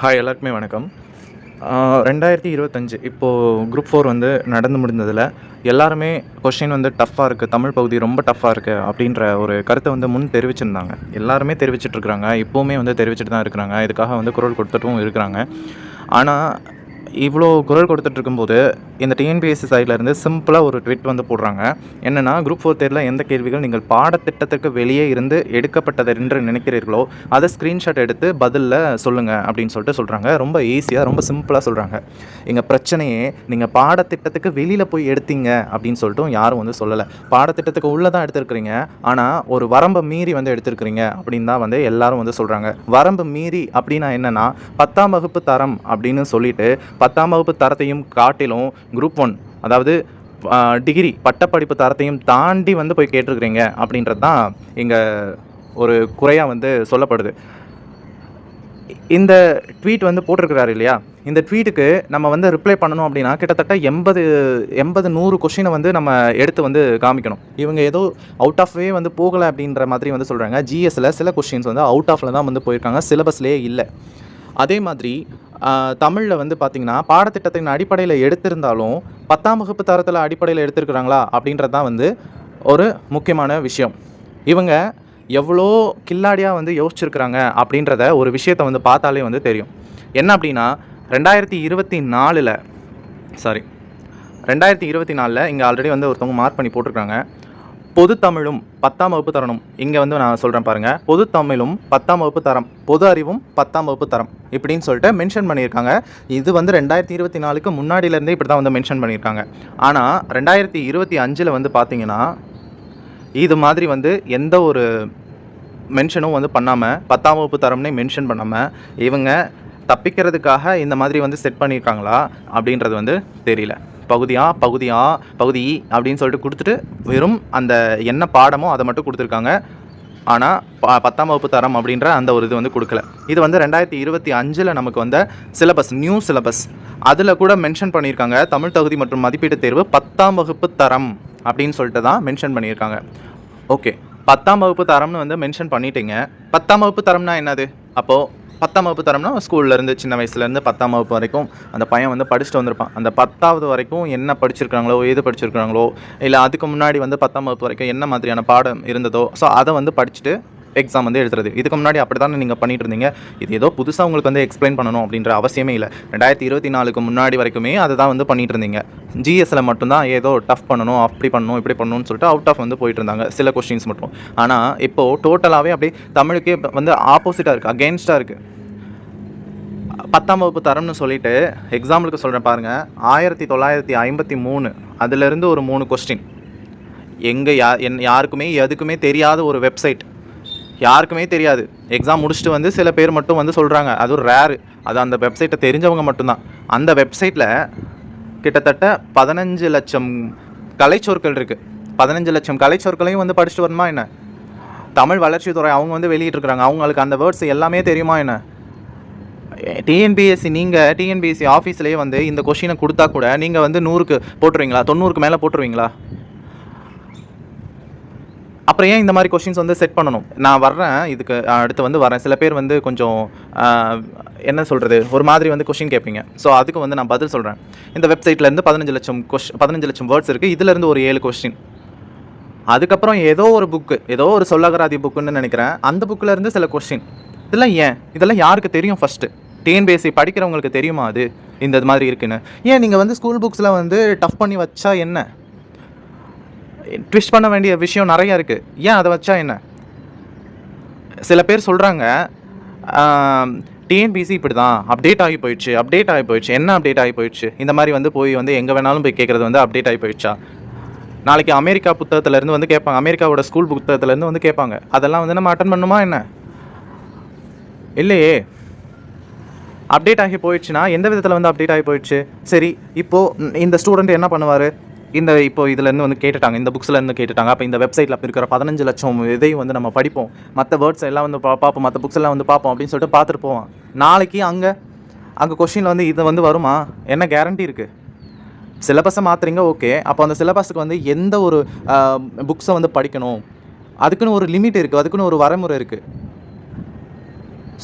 Hi எல்லாருக்குமே வணக்கம். ரெண்டாயிரத்தி இருபத்தஞ்சு இப்போது குரூப் ஃபோர் வந்து நடந்து முடிந்ததில் எல்லாருமே கொஷின் வந்து டஃப்பாக இருக்குது தமிழ் பகுதி ரொம்ப டஃப்பாக இருக்குது அப்படின்ற ஒரு கருத்தை வந்து முன் தெரிவிச்சிருந்தாங்க. எல்லாருமே தெரிவிச்சிட்ருக்குறாங்க இப்போவுமே வந்து தெரிவிச்சிட்டு தான் இருக்கிறாங்க இதுக்காக வந்து குரல் கொடுத்துட்டும் இருக்கிறாங்க. ஆனால் இவ்வளோ குரல் கொடுத்துட்டு இருக்கும்போது இந்த டிஎன்பிஎஸ்சி சைட்லேருந்து சிம்பிளாக ஒரு ட்வீட் வந்து போடுறாங்க. என்னென்னா குரூப் ஃபோர் தேர்வில் எந்த கேள்விகள் நீங்கள் பாடத்திட்டத்திற்கு வெளியே இருந்து எடுக்கப்பட்டது என்று நினைக்கிறீர்களோ அதை ஸ்க்ரீன்ஷாட் எடுத்து பதிலில் சொல்லுங்கள் அப்படின்னு சொல்லிட்டு சொல்கிறாங்க ரொம்ப ஈஸியாக ரொம்ப சிம்பிளாக சொல்கிறாங்க எங்கள் பிரச்சனையே நீங்கள் பாடத்திட்டத்துக்கு வெளியில் போய் எடுத்தீங்க அப்படின்னு சொல்லிட்டு யாரும் வந்து சொல்லலை. பாடத்திட்டத்துக்கு உள்ளே தான் எடுத்துருக்குறீங்க. ஆனால் ஒரு வரம்பை மீறி வந்து எடுத்திருக்கிறீங்க அப்படின்னு தான் வந்து எல்லாரும் வந்து சொல்கிறாங்க வரம்பு மீறி அப்படின்னா என்னென்னா பத்தாம் வகுப்பு தரம் அப்படின்னு சொல்லிட்டு பத்தாம் வகுப்பு தரத்தையும் காட்டிலும் குரூப் ஒன் அதாவது டிகிரி பட்டப்படிப்பு தரத்தையும் தாண்டி வந்து போய் கேட்டிருக்கிறீங்க அப்படின்றது தான் இங்கே ஒரு குறையாக வந்து சொல்லப்படுது. இந்த ட்வீட் வந்து போட்டிருக்கிறாரு இல்லையா? இந்த ட்வீட்டுக்கு நம்ம வந்து ரிப்ளை பண்ணணும் அப்படின்னா கிட்டத்தட்ட எண்பது எண்பது நூறு கொஷினை வந்து நம்ம எடுத்து வந்து காமிக்கணும். இவங்க ஏதோ அவுட் ஆஃப்வே வந்து போகலை அப்படின்ற மாதிரி வந்து சொல்கிறாங்க ஜிஎஸ்சில் சில கொஷின்ஸ் வந்து அவுட் ஆஃபில் தான் வந்து போயிருக்காங்க. சிலபஸ்லேயே இல்லை. அதே மாதிரி தமிழில் வந்து பார்த்திங்கன்னா பாடத்திட்டத்தின் அடிப்படையில் எடுத்திருந்தாலும் பத்தாம் வகுப்பு தரத்தில் அடிப்படையில் எடுத்திருக்கிறாங்களா அப்படின்றது தான் வந்து ஒரு முக்கியமான விஷயம். இவங்க எவ்வளோ கில்லாடியாக வந்து யோசிச்சிருக்கிறாங்க அப்படின்றத ஒரு விஷயத்தை வந்து பார்த்தாலே வந்து தெரியும். என்ன அப்படின்னா ரெண்டாயிரத்தி இருபத்தி நாலில் சாரி ரெண்டாயிரத்தி இருபத்தி நாலில் இங்கே ஆல்ரெடி வந்து ஒருத்தவங்க மார்க் பண்ணி போட்டிருக்காங்க பொது தமிழும் பத்தாம் வகுப்பு தரணும். இங்கே வந்து நான் சொல்கிறேன் பாருங்கள் பொது தமிழும் பத்தாம் வகுப்பு தரம் பொது அறிவும் பத்தாம் வகுப்பு தரம் இப்படின்னு சொல்லிட்டு மென்ஷன் பண்ணியிருக்காங்க. இது வந்து ரெண்டாயிரத்தி இருபத்தி நாலுக்கு முன்னாடியிலேருந்தே இப்படி தான் வந்து மென்ஷன் பண்ணியிருக்காங்க. ஆனால் ரெண்டாயிரத்தி இருபத்தி அஞ்சில் வந்து பார்த்தீங்கன்னா இது மாதிரி வந்து எந்த ஒரு மென்ஷனும் வந்து பண்ணாமல் பத்தாம் வகுப்பு தரம்னே மென்ஷன் பண்ணாமல் இவங்க தப்பிக்கிறதுக்காக இந்த மாதிரி வந்து செட் பண்ணியிருக்காங்களா அப்படின்றது வந்து தெரியல. பகுதியா பகுதியா பகுதி அப்படின்னு சொல்லிட்டு கொடுத்துட்டு வெறும் அந்த என்ன பாடமோ அதை மட்டும் கொடுத்துருக்காங்க. ஆனால் ப பத்தாம் வகுப்பு தரம் அப்படின்ற அந்த ஒரு இது வந்து கொடுக்கல. இது வந்து ரெண்டாயிரத்தி இருபத்தி அஞ்சில் நமக்கு வந்த சிலபஸ் நியூ சிலபஸ் அதில் கூட மென்ஷன் பண்ணியிருக்காங்க தமிழ் தகுதி மற்றும் மதிப்பீட்டு தேர்வு பத்தாம் வகுப்பு தரம் அப்படின்னு சொல்லிட்டு தான் மென்ஷன் பண்ணியிருக்காங்க. ஓகே பத்தாம் வகுப்பு தரம்னு வந்து மென்ஷன் பண்ணிட்டீங்க. பத்தாம் வகுப்பு தரம்னா என்னது? அப்போது பத்தாம் வகுப்பு தரம்னா ஸ்கூல்லேருந்து சின்ன வயசுலேருந்து பத்தாம் வகுப்பு வரைக்கும் அந்த பையன் வந்து படிச்சுட்டு வந்திருப்பான். அந்த பத்தாவது வரைக்கும் என்ன படிச்சிருக்காங்களோ எது படிச்சிருக்காங்களோ இல்லை அதுக்கு முன்னாடி வந்து பத்தாம் வகுப்பு வரைக்கும் என்ன மாதிரியான பாடம் இருந்ததோ ஸோ அதை வந்து படிச்சுட்டு எக்ஸாம் வந்து எழுதுறது. இதுக்கு முன்னாடி அப்படி தானே நீங்கள் பண்ணிட்டு இருந்தீங்க இது ஏதோ புதுசாக உங்களுக்கு வந்து எக்ஸ்பிளைன் பண்ணணும் அப்படின்ற அவசியமே இல்லை. ரெண்டாயிரத்தி இருபத்தி நாலுக்கு முன்னாடி வரைக்குமே அதை தான் வந்து பண்ணிட்டு இருந்தீங்க ஜிஎஸ்சில் மட்டும்தான் ஏதோ டஃப் பண்ணணும் அப்படி பண்ணணும் இப்படி பண்ணணும்னு சொல்லிட்டு அவுட் ஆஃப் வந்து போயிட்டு இருந்தாங்க சில கொஸ்டின்ஸ் மட்டும். ஆனால் இப்போது டோட்டலாகவே அப்படியே தமிழுக்கே வந்து ஆப்போசிட்டாக இருக்குது அகேன்ஸ்டாக இருக்குது பத்தாம் வகுப்பு தரம்னு சொல்லிட்டு எக்ஸாம்பிளுக்கு சொல்கிறேன் பாருங்கள் ஆயிரத்தி தொள்ளாயிரத்தி ஐம்பத்தி மூணு அதுலேருந்து ஒரு மூணு கொஸ்டின் எங்கே யா என் யாருக்குமே எதுக்குமே தெரியாத ஒரு வெப்சைட் யாருக்குமே தெரியாது. எக்ஸாம் முடிச்சுட்டு வந்து சில பேர் மட்டும் வந்து சொல்கிறாங்க அது ஒரு ரேரு அது அந்த வெப்சைட்டை தெரிஞ்சவங்க மட்டும்தான். அந்த வெப்சைட்டில் கிட்டத்தட்ட பதினஞ்சு லட்சம் கலைச்சொற்கள் இருக்குது பதினஞ்சு லட்சம் கலைச்சொற்களையும் வந்து படிச்சுட்டு வரணுமா என்ன? தமிழ் வளர்ச்சித்துறை அவங்க வந்து வெளியிட்டிருக்கிறாங்க. அவங்களுக்கு அந்த வேர்ட்ஸ் எல்லாமே தெரியுமா என்ன? டிஎன்பிஎஸ்சி நீங்கள் டிஎன்பிஎஸ்சி ஆஃபீஸ்லேயே வந்து இந்த கொஷினை கொடுத்தா கூட நீங்கள் வந்து நூறுக்கு போட்டுருவீங்களா? தொண்ணூறுக்கு மேலே போட்டுருவீங்களா? அப்புறம் ஏன் இந்த மாதிரி கொஷின்ஸ் வந்து செட் பண்ணணும்? நான் வர்றேன் இதுக்கு அடுத்து வந்து வரேன். சில பேர் வந்து கொஞ்சம் என்ன சொல்கிறது ஒரு மாதிரி வந்து கொஷின் கேட்பீங்க. ஸோ அதுக்கு வந்து நான் பதில் சொல்கிறேன் இந்த வெப்சைட்லேருந்து பதினஞ்சு லட்சம் கொஷ் பதினஞ்சு லட்சம் வேர்ட்ஸ் இருக்குது இதுலேருந்து ஒரு ஏழு கொஷின் அதுக்கப்புறம் ஏதோ ஒரு புக்கு ஏதோ ஒரு சொல்லகராதி புக்குன்னு நினைக்கிறேன். அந்த புக்கிலேருந்து சில கொஷின் இதெல்லாம் ஏன்? இதெல்லாம் யாருக்கு தெரியும் ஃபஸ்ட்டு டிஎன்பிஎஸ்சி படிக்கிறவங்களுக்கு தெரியுமா அது? இந்த இது மாதிரி இருக்குன்னு. ஏன் நீங்கள் வந்து ஸ்கூல் புக்ஸில் வந்து டஃப் பண்ணி வச்சா என்ன? ட்விஸ்ட் பண்ண வேண்டிய விஷயம் நிறையா இருக்குது ஏன் அதை வச்சா என்ன? சில பேர் சொல்கிறாங்க டிஎன்பிசி இப்படி தான் அப்டேட் ஆகி போயிடுச்சு அப்டேட் ஆகி போயிடுச்சு. என்ன அப்டேட் ஆகி போயிடுச்சு? இந்த மாதிரி வந்து போய் வந்து எங்கே வேணாலும் போய் கேட்குறது வந்து அப்டேட் ஆகி போயிடுச்சா? நாளைக்கு அமெரிக்கா புத்தகத்துலேருந்து வந்து கேட்பாங்க அமெரிக்காவோட ஸ்கூல் புத்தகத்துலேருந்து வந்து கேட்பாங்க. அதெல்லாம் வந்து நம்ம அட்டன் பண்ணுமா என்ன? இல்லையே. அப்டேட் ஆகி போயிடுச்சுன்னா எந்த விதத்தில் வந்து அப்டேட் ஆகி போயிடுச்சு? சரி இப்போது இந்த ஸ்டூடெண்ட் என்ன பண்ணுவார்? இந்த இப்போ இதுலேருந்து வந்து கேட்டுட்டாங்க இந்த புக்ஸ்லேருந்து கேட்டுட்டாங்க. அப்போ இந்த வெப்சைட்டில் அப்போ இருக்கிற பதினஞ்சு லட்சம் இதையும் வந்து நம்ம படிப்போம். மற்ற வேர்ட்ஸ் எல்லாம் வந்து பா- பார்ப்போம் மற்ற புக்ஸ் எல்லாம் வந்து பார்ப்போம் அப்படின்னு சொல்லிட்டு பார்த்துட்டு போவோம் நாளைக்கு அங்கே அங்கே கொஷினில் வந்து இது வந்து வருமா? என்ன கேரண்டி இருக்குது சிலபஸை மாற்றுறீங்க ஓகே அப்போ அந்த சிலபஸுக்கு வந்து எந்த ஒரு புக்ஸை வந்து படிக்கணும்? அதுக்குன்னு ஒரு லிமிட் இருக்குது அதுக்குன்னு ஒரு வரைமுறை இருக்குது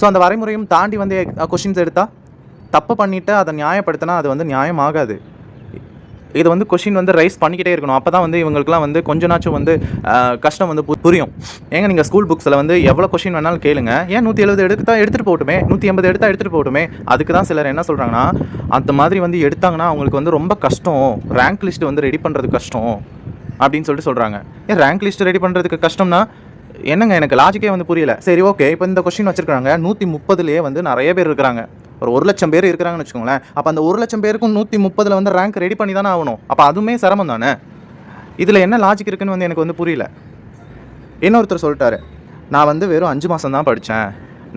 ஸோ அந்த வரைமுறையும் தாண்டி வந்து கொஷின்ஸ் எடுத்தால் தப்பு பண்ணிவிட்டு அதை நியாயப்படுத்தினா அது வந்து நியாயமாகாது. இது வந்து கொஷின் வந்து ரைஸ் பண்ணிக்கிட்டே இருக்கணும். அப்போ தான் வந்து இவங்களுக்குலாம் வந்து கொஞ்ச வந்து கஷ்டம் வந்து பு- புரியும். ஏங்க நீங்கள் ஸ்கூல் புக்ஸில் வந்து எவ்வளோ கொஷின் வேணாலும் கேளுங்க. ஏன் நூற்றி எழுபது எடுத்தா எடுத்துகிட்டு போகட்டுமே? நூற்றி எண்பது எடுத்தால் எடுத்துகிட்டு போகட்டுமே? அதுக்கு தான் சிலர் என்ன சொல்கிறாங்கன்னா அந்த மாதிரி வந்து எடுத்தாங்கன்னா அவங்களுக்கு வந்து ரொம்ப கஷ்டம். ரேங்க் லிஸ்ட் வந்து ரெடி பண்ணுறது கஷ்டம் அப்படின்னு சொல்லிட்டு சொல்கிறாங்க ஏன் ரேங்க் லிஸ்ட் ரெடி பண்ணுறதுக்கு கஷ்டம்னா என்னங்க எனக்கு லாஜிக்கே வந்து புரியல. சரி ஓகே இப்போ இந்த கொஷின் வச்சுருக்காங்க நூற்றி முப்பதுலேயே வந்து நிறைய பேர் இருக்கிறாங்க. ஒரு ஒரு லட்சம் பேர் இருக்கிறாங்கன்னு வச்சுக்கோங்களேன். அப்போ அந்த ஒரு லட்சம் பேருக்கும் நூற்றி முப்பதில் வந்து ரேங்க் ரெடி பண்ணி தானே ஆகணும். அப்போ அதுவுமே சிரமம் தானே? இதில் என்ன லாஜிக் இருக்குன்னு வந்து எனக்கு வந்து புரியல. இன்னொருத்தர் சொல்லிட்டாரு நான் வந்து வெறும் அஞ்சு மாதம் தான் படித்தேன்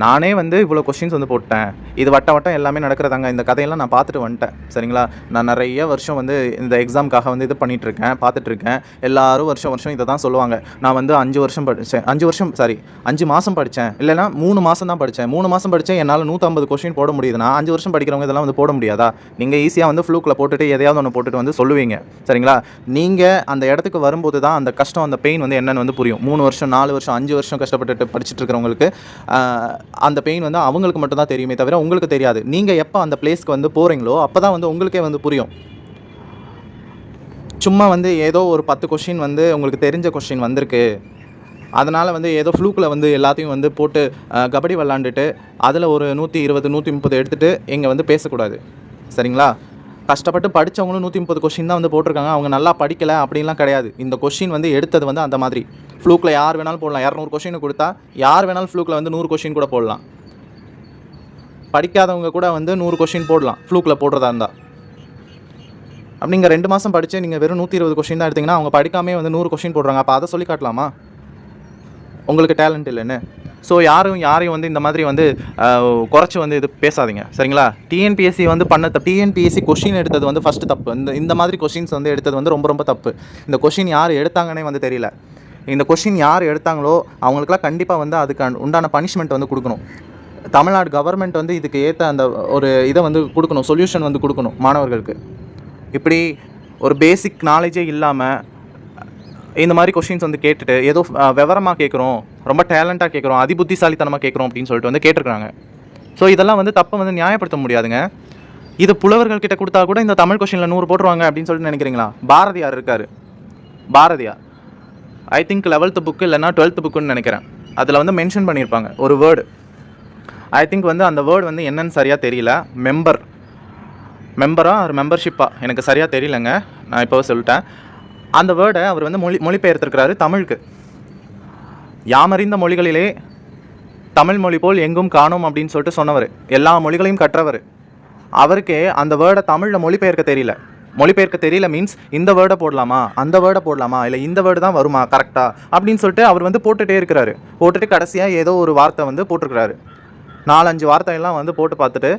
நானே வந்து இவ்வளோ கொஷின்ஸ் வந்து போட்டேன். இது வட்ட வட்டம் எல்லாமே நடக்கிறதாங்க. இந்த கதையெல்லாம் நான் பார்த்துட்டு வந்துட்டேன். சரிங்களா? நான் நிறைய வருஷம் வந்து இந்த எக்ஸாம்க்காக வந்து இது பண்ணிகிட்ருக்கேன் இருக்கேன் பார்த்துட்டு எல்லாரும் வருஷம் வருஷம் இதை தான் சொல்லுவாங்க. நான் வந்து அஞ்சு வருஷம் படித்தேன் அஞ்சு வருஷம் சாரி அஞ்சு மாதம் படித்தேன் இல்லைனா மூணு மாதம் தான் படித்தேன் மூணு மாதம் படித்தேன் என்னால் நூற்றம்பது கொஷின் போட முடியுதுன்னா அஞ்சு வருஷம் படிக்கிறவங்க இதெல்லாம் வந்து போட முடியாதா? நீங்கள் ஈஸியாக வந்து ஃப்ளூக்கில் போட்டுட்டு எதையாவது ஒன்று போட்டுட்டு வந்து சொல்லுவீங்க. சரிங்களா? நீங்கள் அந்த இடத்துக்கு வரும்போது தான் அந்த கஷ்டம் அந்த பெயின் வந்து என்னென்னு வந்து புரியும். மூணு வருஷம் நாலு வருஷம் அஞ்சு வருஷம் கஷ்டப்பட்டுட்டு படிச்சுட்டு இருக்கிறவங்களுக்கு அந்த பெயின் வந்து அவங்களுக்கு மட்டும்தான் தெரியுமே தவிர உங்களுக்கு தெரியாது. நீங்கள் எப்போ அந்த பிளேஸ்க்கு வந்து போகிறீங்களோ அப்போ தான் வந்து உங்களுக்கே வந்து புரியும். சும்மா வந்து ஏதோ ஒரு பத்து கொஷின் வந்து உங்களுக்கு தெரிஞ்ச கொஷின் வந்திருக்கு. அதனால் வந்து ஏதோ ஃப்ளூக்கில் வந்து எல்லாத்தையும் வந்து போட்டு கபடி விளாண்டுட்டு அதில் ஒரு நூற்றி இருபது நூற்றி முப்பது எடுத்துகிட்டு இங்கே வந்து பேசக்கூடாது. சரிங்களா? கஷ்டப்பட்டு படித்தவங்களும் நூற்றி முப்பது கொஷின் தான் வந்து போட்டிருக்காங்க. அவங்க நல்லா படிக்கலை அப்படின்லாம் கிடையாது. இந்த கொஷின் வந்து எடுத்தது வந்து அந்த மாதிரி. ஃப்ளூக்கில் யார் வேணாலும் போடலாம். இரநூறு கொஷின் கொடுத்தா யார் வேணாலும் ஃப்ளூக்கில் வந்து நூறு கொஷின் கூட போடலாம். படிக்காதவங்க கூட வந்து நூறு கொஷின் போடலாம். ஃப்ளூக்கில் போடுறதா இருந்தால் அப்படி நீங்கள் ரெண்டு மாதம் படித்து நீங்கள் வெறும் நூற்றி இருபது கொஷின் தான் எடுத்தீங்கன்னா அவங்க படிக்காமே வந்து நூறு கொஷின் போடுறாங்க. அப்போ அதை சொல்லி காட்டலாமா? உங்களுக்கு டேலண்ட் இல்லைன்னு. ஸோ யாரும் யாரையும் வந்து இந்த மாதிரி வந்து குறைச்சி வந்து இது பேசாதீங்க. சரிங்களா? டிஎன்பிஎஸ்சி வந்து பண்ண டிஎன்பிஎஸ்சி கொஷின் எடுத்தது வந்து ஃபஸ்ட்டு தப்பு. இந்த இந்த மாதிரி கொஷின்ஸ் வந்து எடுத்தது வந்து ரொம்ப ரொம்ப தப்பு. இந்த கொஷின் யார் எடுத்தாங்கன்னே வந்து தெரியல. இந்த கொஷின் யார் எடுத்தாங்களோ அவங்களுக்குலாம் கண்டிப்பாக வந்து அதுக்கு உண்டான பனிஷ்மெண்ட் வந்து கொடுக்கணும். தமிழ்நாடு கவர்மெண்ட் வந்து இதுக்கு ஏற்ற அந்த ஒரு இதை வந்து கொடுக்கணும். சொல்யூஷன் வந்து கொடுக்கணும் மாணவர்களுக்கு. இப்படி ஒரு பேசிக் நாலேஜே இல்லாமல் இந்த மாதிரி கொஷின்ஸ் வந்து கேட்டுட்டு ஏதோ விவரமாக கேட்குறோம் ரொம்ப டேலண்ட்டாக கேட்குறோம் அதிபுத்திசாலித்தனமாக கேட்குறோம் அப்படின்னு சொல்லிட்டு வந்து கேட்டிருக்காங்க ஸோ இதெல்லாம் வந்து தப்பை வந்து நியாயப்படுத்த முடியாதுங்க. இது புலவர்கள் கிட்ட கொடுத்தா கூட இந்த தமிழ் கொஷினில் நூறு போட்டுருவாங்க அப்படின்னு சொல்லிட்டு நினைக்கிறீங்களா? பாரதியார் இருக்கார். Bharathiyar. I think eleventh book இல்லைன்னா டுவெல்த்து புக்குன்னு நினைக்கிறேன். அதில் வந்து மென்ஷன் பண்ணியிருப்பாங்க ஒரு வேர்டு ஐ திங்க் வந்து அந்த வேர்டு வந்து என்னன்னு சரியாக தெரியல. மெம்பர் மெம்பராக ஒரு மெம்பர்ஷிப்பாக எனக்கு சரியாக தெரியலங்க. நான் இப்போ சொல்லிட்டேன். அந்த வேர்டை அவர் வந்து மொழி மொழிபெயர்த்திருக்கிறாரு தமிழுக்கு. யாமறிந்த மொழிகளிலே தமிழ் மொழி போல் எங்கும் காணோம் அப்படின்னு சொல்லிட்டு சொன்னவர். எல்லா மொழிகளையும் கற்றவர். அவருக்கே அந்த வேர்டை தமிழில் மொழிபெயர்க்க தெரியல. மொழிபெயர்க்க தெரியல மீன்ஸ் இந்த வேர்டை போடலாமா? அந்த வேர்டை போடலாமா? இல்லை இந்த வேர்டு தான் வருமா? கரெக்டாக அப்படின்னு சொல்லிட்டு அவர் வந்து போட்டுகிட்டே இருக்கிறாரு. போட்டுட்டு கடைசியாக ஏதோ ஒரு வார்த்தை வந்து போட்டிருக்கிறாரு. நாலஞ்சு வார்த்தையெல்லாம் வந்து போட்டு பார்த்துட்டு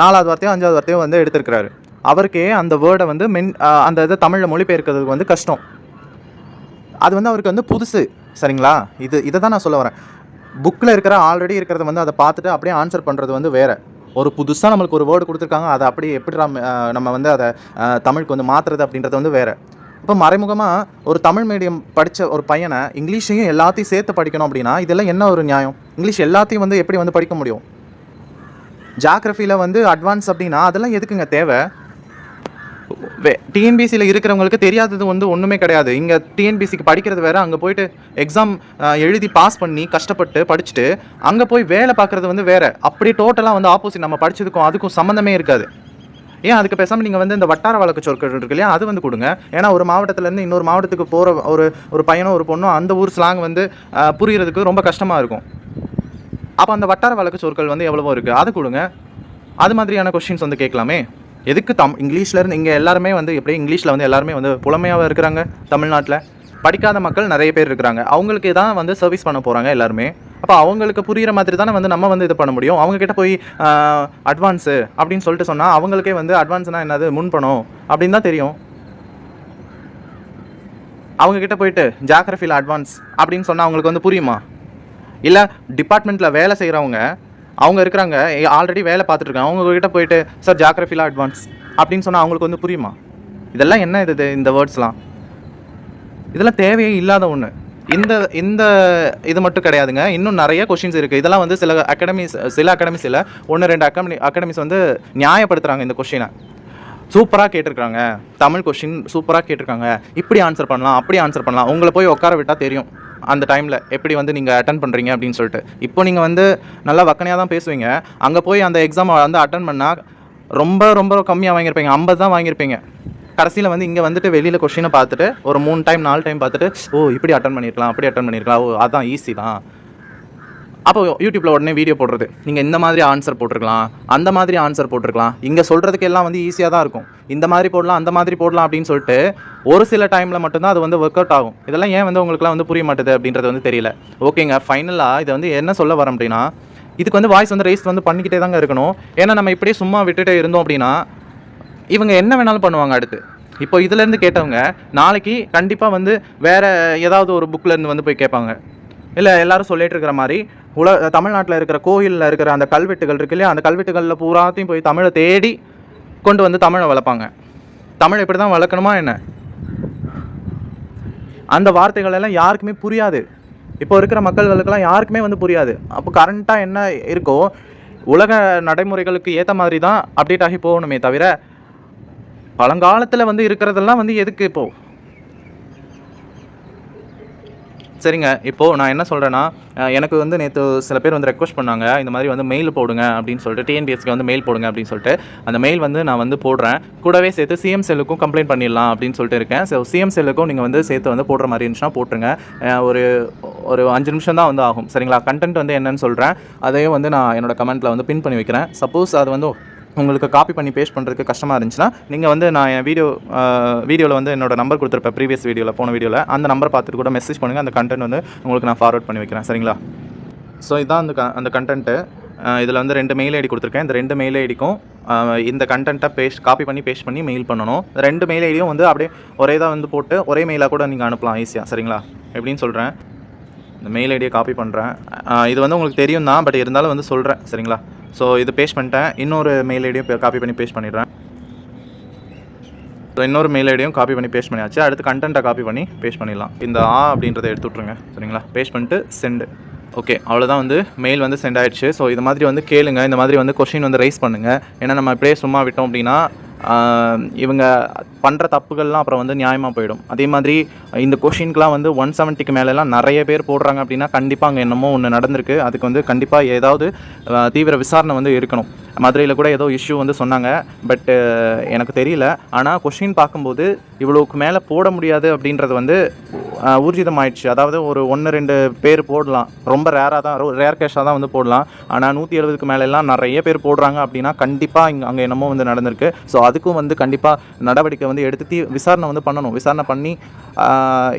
நாலாவது வார்த்தையும் அஞ்சாவது வார்த்தையும் வந்து எடுத்திருக்கிறாரு. அவருக்கே அந்த வேர்டை வந்து மென் அந்த இதை தமிழில் மொழிபெயர்க்கிறதுக்கு வந்து கஷ்டம். அது வந்து அவருக்கு வந்து புதுசு சரிங்களா? இது இதை தான் நான் சொல்ல வரேன். புக்கில் இருக்கிற ஆல்ரெடி இருக்கிறத வந்து அதை பார்த்துட்டு அப்படியே ஆன்சர் பண்ணுறது வந்து வேறு. ஒரு புதுசாக நம்மளுக்கு ஒரு வேர்டு கொடுத்துருக்காங்க அதை அப்படியே எப்படி நம்ம நம்ம வந்து அதை தமிழுக்கு வந்து மாற்றுறது அப்படின்றது வந்து வேறு. இப்போ மறைமுகமாக ஒரு தமிழ் மீடியம் படித்த ஒரு பையனை இங்கிலீஷையும் எல்லாத்தையும் சேர்த்து படிக்கணும் அப்படின்னா இதெல்லாம் என்ன ஒரு நியாயம்? இங்கிலீஷ் எல்லாத்தையும் வந்து எப்படி வந்து படிக்க முடியும்? ஜாகிரஃபியில் வந்து அட்வான்ஸ் அப்படின்னா அதெல்லாம் எதுக்குங்க தேவை? டிஎன்பிசியில் இருக்கிறவங்களுக்கு தெரியாதது வந்து ஒன்றுமே கிடையாது. இங்கே டிஎன்பிசிக்கு படிக்கிறது வேறு அங்கே போயிட்டு எக்ஸாம் எழுதி பாஸ் பண்ணி கஷ்டப்பட்டு படிச்சுட்டு அங்கே போய் வேலை பார்க்குறது வந்து வேறு. அப்படி டோட்டலாக வந்து ஆப்போசிட் நம்ம படிச்சதுக்கும் அதுக்கும் சம்மந்தமே இருக்காது. ஏன்? அதுக்கு பேசாமல் நீங்கள் வந்து இந்த வட்டார வழக்கு சொற்கள் இருக்கு இல்லையா? அது வந்து கொடுங்க. ஏன்னா ஒரு மாவட்டத்துலேருந்து இன்னொரு மாவட்டத்துக்கு போகிற ஒரு ஒரு பையனோ ஒரு பொண்ணோ அந்த ஊர் ஸ்லாங் வந்து புரிகிறதுக்கு ரொம்ப கஷ்டமாக இருக்கும். அப்போ அந்த வட்டார வழக்கு சொற்கள் வந்து எவ்வளவோ இருக்குது அது கொடுங்க. அது மாதிரியான கொஷின்ஸ் வந்து கேட்கலாமே. எதுக்கு தம் இங்கிலீஷில் இருந்து இங்கே எல்லாருமே வந்து எப்படி இங்கிலீஷில் வந்து எல்லாருமே வந்து புலமையாக இருக்கிறாங்க தமிழ்நாட்டில்? படிக்காத மக்கள் நிறைய பேர் இருக்கிறாங்க. அவங்களுக்கு தான் வந்து சர்வீஸ் பண்ண போகிறாங்க எல்லாருமே. அப்போ அவங்களுக்கு புரிகிற மாதிரி தானே வந்து நம்ம வந்து இது பண்ண முடியும்? அவங்க கிட்ட போய் அட்வான்ஸு அப்படின்னு சொல்லிட்டு சொன்னால் அவங்களுக்கே வந்து அட்வான்ஸ்னால் என்னது? முன்பணம் அப்படின்னு தான் தெரியும். அவங்கக்கிட்ட போயிட்டு ஜாகிரஃபியில் அட்வான்ஸ் அப்படின்னு சொன்னால் அவங்களுக்கு வந்து புரியுமா? இல்லை டிபார்ட்மெண்ட்டில் வேலை செய்கிறவங்க அவங்க இருக்கிறாங்க ஆல்ரெடி வேலை பார்த்துட்டு இருக்காங்க அவங்கக்கிட்ட போயிட்டு சார் ஜாக்ரஃபிலாம் அட்வான்ஸ் அப்படின்னு சொன்னால் அவங்களுக்கு வந்து புரியுமா? இதெல்லாம் என்ன இது இது- இந்த வேர்ட்ஸ்லாம் இதெல்லாம் தேவையே இல்லாத ஒன்று இந்த இந்த இது மட்டும் கிடையாதுங்க. இன்னும் நிறைய கொஷின்ஸ் இருக்குது இதெல்லாம் வந்து சில அகாடமிஸ் சில அகாடமிஸ் இல்லை ஒன்று ரெண்டு அகாடமி அகாடமிஸ் வந்து நியாயப்படுத்துகிறாங்க இந்த கொஷினை சூப்பராக கேட்டிருக்காங்க. தமிழ் கொஷின் சூப்பராக கேட்டிருக்காங்க. இப்படி ஆன்சர் பண்ணலாம் அப்படி ஆன்சர் பண்ணலாம். உங்களை போய் உட்கார விட்டால் தெரியும். அந்த டைமில் எப்படி வந்து நீங்கள் அட்டன் பண்ணுறீங்க அப்படின்னு சொல்லிட்டு. இப்போ நீங்கள் வந்து நல்லா வக்கனையாக தான் பேசுவீங்க. அங்கே போய் அந்த எக்ஸாம் வந்து அட்டன் பண்ணால் ரொம்ப ரொம்ப கம்மியாக வாங்கியிருப்பீங்க. ஐம்பது தான் வாங்கியிருப்பீங்க. கடைசியில் வந்து இங்கே வந்துட்டு வெளியில் கொஷினை பார்த்துட்டு ஒரு மூணு டைம் நாலு டைம் பார்த்துட்டு ஓ இப்படி அட்டன் பண்ணியிருக்கலாம் அப்படி அட்டன் பண்ணியிருக்கலாம் ஓ அதான் ஈஸி தான். அப்போ யூடியூப்பில் உடனே வீடியோ போடுறது. நீங்கள் இந்த மாதிரி ஆன்சர் போட்டிருக்கலாம். அந்த மாதிரி ஆன்சர் போட்டிருக்கலாம். இங்கே சொல்கிறதுக்கு எல்லாம் வந்து ஈஸியாக தான் இருக்கும். இந்த மாதிரி போடலாம் அந்த மாதிரி போடலாம் அப்படின்னு சொல்லிட்டு ஒரு சில டைமில் மட்டும்தான் அது வந்து ஒர்க் அவுட் ஆகும். இதெல்லாம் ஏன் வந்து உங்களுக்குலாம் வந்து புரிய மாட்டுது அப்படின்றது வந்து தெரியல. ஓகேங்க ஃபைனலாக இதை வந்து என்ன சொல்ல வரேன் அப்படின்னா இதுக்கு வந்து வாய்ஸ் வந்து ரைஸ் வந்து பண்ணிக்கிட்டே தாங்க இருக்கணும். ஏன்னா நம்ம இப்படியே சும்மா விட்டுட்டே இருந்தோம் அப்படின்னா இவங்க என்ன வேணாலும் பண்ணுவாங்க அடுத்து. இப்போ இதுலேருந்து கேட்டவங்க நாளைக்கு கண்டிப்பாக வந்து வேறு ஏதாவது ஒரு bookல இருந்து வந்து போய் கேட்பாங்க. இல்லை எல்லாரும் சொல்லிட்டு இருக்கிற மாதிரி உல தமிழ்நாட்டில் இருக்கிற கோயிலில் இருக்கிற அந்த கல்வெட்டுகள் இருக்கு இல்லையா? அந்த கல்வெட்டுகளில் பூராத்தையும் போய் தமிழை தேடி கொண்டு வந்து தமிழை வளர்ப்பாங்க. தமிழ் இப்படி தான் வளர்க்கணுமா என்ன? அந்த வார்த்தைகள் எல்லாம் யாருக்குமே புரியாது. இப்போ இருக்கிற மக்கள்களுக்கெல்லாம் யாருக்குமே வந்து புரியாது. அப்போ கரண்ட்டாக என்ன இருக்கோ உலக நடைமுறைகளுக்கு ஏற்ற மாதிரி தான் அப்டேட் ஆகி போகணுமே தவிர பழங்காலத்தில் வந்து இருக்கிறதெல்லாம் வந்து எதுக்கு இப்போது சரிங்க. இப்போது நான் என்ன சொல்கிறேன்னா எனக்கு வந்து நேற்று சில பேர் வந்து ரெக்வஸ்ட் பண்ணாங்க இந்த மாதிரி வந்து மெயில் போடுங்க அப்படின்னு சொல்லிட்டு டிஎன்பிஎஸ்க்கு வந்து மெயில் போடுங்க அப்படின்னு சொல்லிட்டு. அந்த மெயில் வந்து நான் வந்து போடுறேன். கூடவே சேர்த்து சிஎம் செல்லுக்கும் கம்ப்ளைண்ட் பண்ணிடலாம் அப்படின்னு சொல்லிட்டு இருக்கேன். ஸோ சிஎம் செல்லுக்கும் நீங்கள் வந்து சேர்த்து வந்து போடுற மாதிரி இருந்துச்சுன்னா போட்டுருங்க. ஒரு ஒரு அஞ்சு நிமிஷம் தான் வந்து ஆகும். சரிங்களா? கண்டென்ட் வந்து என்னன்னு சொல்கிறேன் அதையும் வந்து நான் என்னோட கமெண்ட்டில் வந்து பின் பண்ணி வைக்கிறேன். சப்போஸ் அது வந்து உங்களுக்கு காப்பி பண்ணி பேஸ்ட் பண்ணுறதுக்கு கஷ்டமாக இருந்துச்சுன்னா நீங்கள் வந்து நான் என் வீடியோ வீடியோவில் வந்து என்னோட நம்பர் கொடுத்துருப்பேன் ப்ரீவியஸ் வீடியோவில் போன வீடியோவில் அந்த நம்பர் பார்த்துட்டு கூட மெசேஜ் பண்ணுங்கள் அந்த கண்டென்ட் வந்து உங்களுக்கு நான் ஃபார்வர்ட் பண்ணி வைக்கிறேன். சரிங்களா? ஸோ இதான் அந்த க- அந்த கண்டென்ட்டு இதில் வந்து ரெண்டு மெயில் ஐடி கொடுத்துருக்கேன். இந்த ரெண்டு மெயில் ஐடிக்கும் இந்த கண்டென்ட்டை பேஸ்ட் காப்பி பண்ணி பேஸ்ட் பண்ணி மெயில் பண்ணணும். ரெண்டு மெயில் ஐடியும் வந்து அப்படியே ஒரே தான் வந்து போட்டு ஒரே மெயிலாக கூட நீங்கள் அனுப்பலாம் ஈஸியாக சரிங்களா? எப்படின்னு சொல்கிறேன் இந்த மெயில் ஐடியை காப்பி பண்ணுறேன் இது வந்து உங்களுக்கு தெரியும் தான் பட் இருந்தாலும் வந்து சொல்கிறேன் சரிங்களா? ஸோ இது பேஸ்ட் பண்ணிட்டேன். இன்னொரு மெயில் ஐடியும் காப்பி பண்ணி பேஸ்ட் பண்ணிடுறேன். ஸோ இன்னொரு மெயில் ஐடியும் காப்பி பண்ணி பேஸ்ட் பண்ணியாச்சு. அடுத்து கண்டென்ட்டை காப்பி பண்ணி பேஸ்ட் பண்ணிடலாம். இந்த ஆ அப்படின்றத எடுத்து விட்ருங்க சரிங்களா? பேஸ்ட் பண்ணிட்டு சென்டு ஓகே அவ்வளோதான் வந்து மெயில் வந்து சென்ட் ஆயிடுச்சு. ஸோ இது மாதிரி வந்து கேளுங்க. இந்த மாதிரி வந்து கொஷின் வந்து ரைஸ் பண்ணுங்கள் ஏன்னா நம்ம இப்படியே சும்மா விட்டோம் அப்படின்னா இவங்க பண்ணுற தப்புகள்லாம் அப்புறம் வந்து நியாயமாக போயிடும். அதே மாதிரி இந்த கொஷின்க்கெலாம் வந்து ஒன் செவன்ட்டிக்கு மேலெலாம் நிறைய பேர் போடுறாங்க அப்படின்னா கண்டிப்பாக அங்கே என்னமோ ஒன்று நடந்திருக்கு. அதுக்கு வந்து கண்டிப்பாக ஏதாவது தீவிர விசாரணை வந்து இருக்கணும். மதுரையில் கூட ஏதோ இஷ்யூ வந்து சொன்னாங்க. பட்டு எனக்கு தெரியல. ஆனால் கொஷின் பார்க்கும்போது இவ்வளோக்கு மேலே போட முடியாது அப்படின்றது வந்து ஊர்ஜிதமாயிடுச்சு. அதாவது ஒரு ஒன்று ரெண்டு பேர் போடலாம். ரொம்ப ரேராக தான் ரேர் கேஷாக தான் வந்து போடலாம். ஆனால் நூற்றி எழுபதுக்கு மேலெல்லாம் நிறைய பேர் போடுறாங்க அப்படின்னா கண்டிப்பாக இங்கே அங்கே என்னமோ வந்து நடந்திருக்கு. ஸோ அதுக்கும் வந்து கண்டிப்பாக நடவடிக்கை வந்து எடுத்து தீ விசாரணை வந்து பண்ணணும். விசாரணை பண்ணி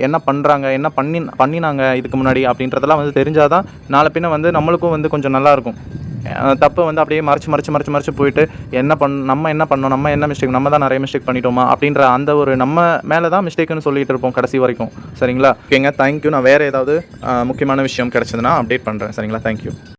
என்ன பண்ணுறாங்க என்ன பண்ணி பண்ணினாங்க இதுக்கு முன்னாடி அப்படின்றதெல்லாம் வந்து தெரிஞ்சாதான் நாளை பின்ன வந்து நம்மளுக்கும் வந்து கொஞ்சம் நல்லாயிருக்கும் தப்பை வந்து அப்படியே மறைச்சு மறைச்சு மறைச்சு மறைச்சு போயிட்டு என்ன பண் நம்ம என்ன பண்ணோம் நம்ம என்ன மிஸ்டேக் நம்ம தான் நிறைய மிஸ்டேக் பண்ணிட்டோமா அப்படின்ற அந்த ஒரு நம்ம மேலே தான் மிஸ்டேக்குன்னு சொல்லிட்டு இருப்போம் கடைசி வரைக்கும். சரிங்களா? ஓகேங்க. தேங்க்யூ நான் வேறு ஏதாவது முக்கியமான விஷயம் கிடச்சதுன்னா அப்டேட் பண்ணுறேன் சரிங்களா? தேங்க்யூ